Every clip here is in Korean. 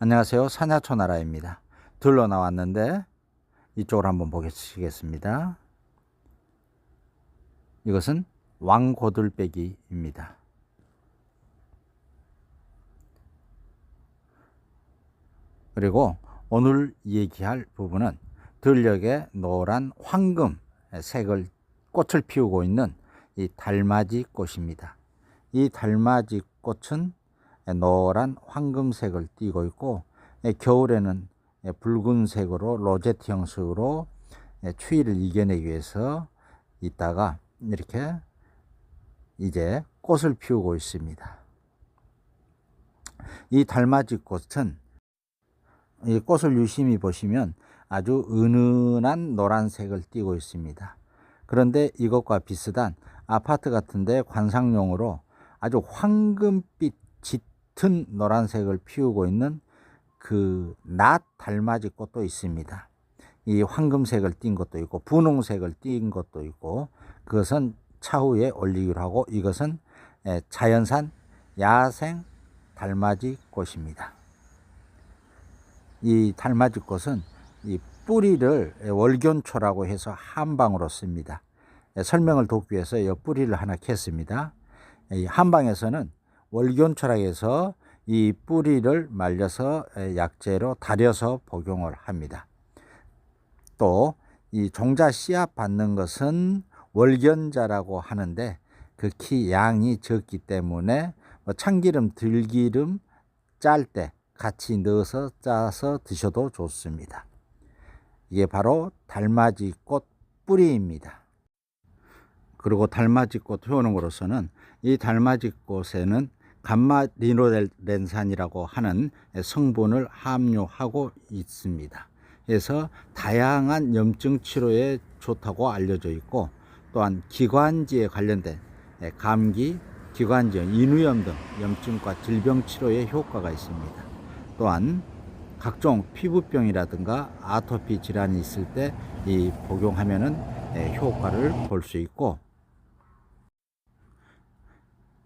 안녕하세요. 사냐초나라입니다. 들러 나왔는데 이쪽으로 한번 보시겠습니다. 이것은 왕고들빼기입니다. 그리고 오늘 얘기할 부분은 들녘에 노란 황금 색을 꽃을 피우고 있는 이 달맞이 꽃입니다. 이 달맞이 꽃은 노란 황금색을 띠고 있고 예, 겨울에는 예, 붉은색으로 로제트 형식으로 예, 추위를 이겨내기 위해서 있다가 이렇게 이제 꽃을 피우고 있습니다. 이 달맞이 꽃은 이 꽃을 유심히 보시면 아주 은은한 노란색을 띠고 있습니다. 그런데 이것과 비슷한 아파트 같은데 관상용으로 아주 황금빛 짙은 노란색을 피우고 있는 그 낫 달맞이 꽃도 있습니다. 이 황금색을 띈 것도 있고 분홍색을 띈 것도 있고 그것은 차후에 올리기로 하고 이것은 에, 자연산 야생 달맞이 꽃입니다. 이 달맞이 꽃은 이 뿌리를 월견초라고 해서 한방으로 씁니다. 에, 설명을 돕기 위해서 이 뿌리를 하나 캤습니다. 이 한방에서는 해서 이 뿌리를 말려서 에, 약재로 달여서 복용을 합니다. 또 이 종자 씨앗 받는 것은 월견자라고 하는데 극히 양이 적기 때문에 뭐 참기름, 들기름 짤 때 같이 넣어서 짜서 드셔도 좋습니다. 이게 바로 달맞이 꽃 뿌리입니다. 그리고 달맞이 꽃 효능으로서는 이 달맞이 꽃에는 감마리노렌산이라고 하는 성분을 함유하고 있습니다. 그래서 다양한 염증 치료에 좋다고 알려져 있고 또한 기관지에 관련된 감기, 기관지염, 인후염 등 염증과 질병 치료에 효과가 있습니다. 또한 각종 피부병이라든가 아토피 질환이 있을 때 이 복용하면은 효과를 볼 수 있고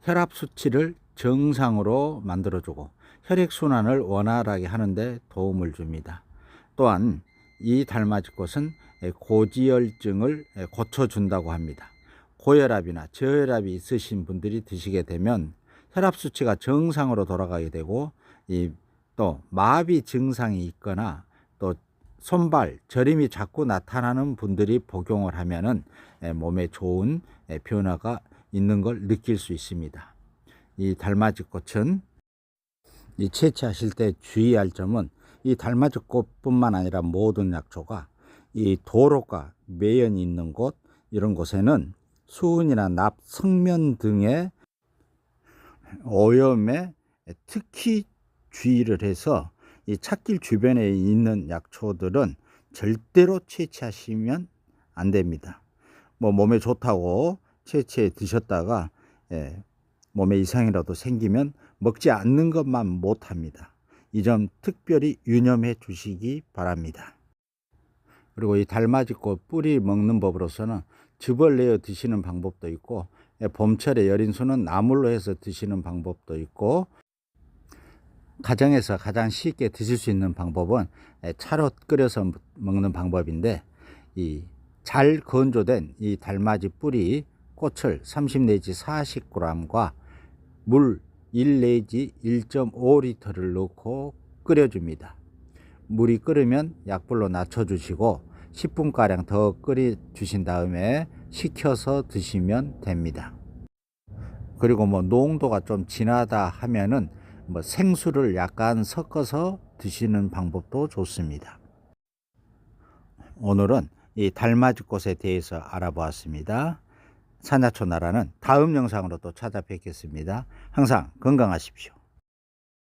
혈압 수치를 정상으로 만들어주고 혈액순환을 원활하게 하는데 도움을 줍니다. 또한 이 달맞이꽃은 고지혈증을 고쳐준다고 합니다. 고혈압이나 저혈압이 있으신 분들이 드시게 되면 혈압 수치가 정상으로 돌아가게 되고 이또 마비 증상이 있거나 또 손발 저림이 자꾸 나타나는 분들이 복용을 하면은 몸에 좋은 변화가 있는 걸 느낄 수 있습니다. 이 달맞이 꽃은 이 채취하실 때 주의할 점은 이 달맞이 꽃뿐만 아니라 모든 약초가 이 도로가 매연이 있는 곳 이런 곳에는 수은이나 납, 성면 등의 오염에 특히 주의를 해서 이 찻길 주변에 있는 약초들은 절대로 채취하시면 안 됩니다. 뭐 몸에 좋다고 채취해 드셨다가 예, 몸에 이상이라도 생기면 먹지 않는 것만 못합니다. 이 점 특별히 유념해 주시기 바랍니다. 그리고 이 달맞이꽃 뿌리 먹는 법으로서는 즙을 내어 드시는 방법도 있고 예, 봄철에 여린 수는 나물로 해서 드시는 방법도 있고 가정에서 가장 쉽게 드실 수 있는 방법은 예, 차로 끓여서 먹는 방법인데 이 잘 건조된 이 달맞이 뿌리 꽃을 30 내지 40g과 물 1 내지 1.5리터를 넣고 끓여줍니다. 물이 끓으면 약불로 낮춰주시고 10분가량 더 끓여 주신 다음에 식혀서 드시면 됩니다. 그리고 뭐 농도가 좀 진하다 하면은 뭐 생수를 약간 섞어서 드시는 방법도 좋습니다. 오늘은 이 달맞이 꽃에 대해서 알아보았습니다. 산야초 나라는 다음 영상으로 또 찾아뵙겠습니다. 항상 건강하십시오.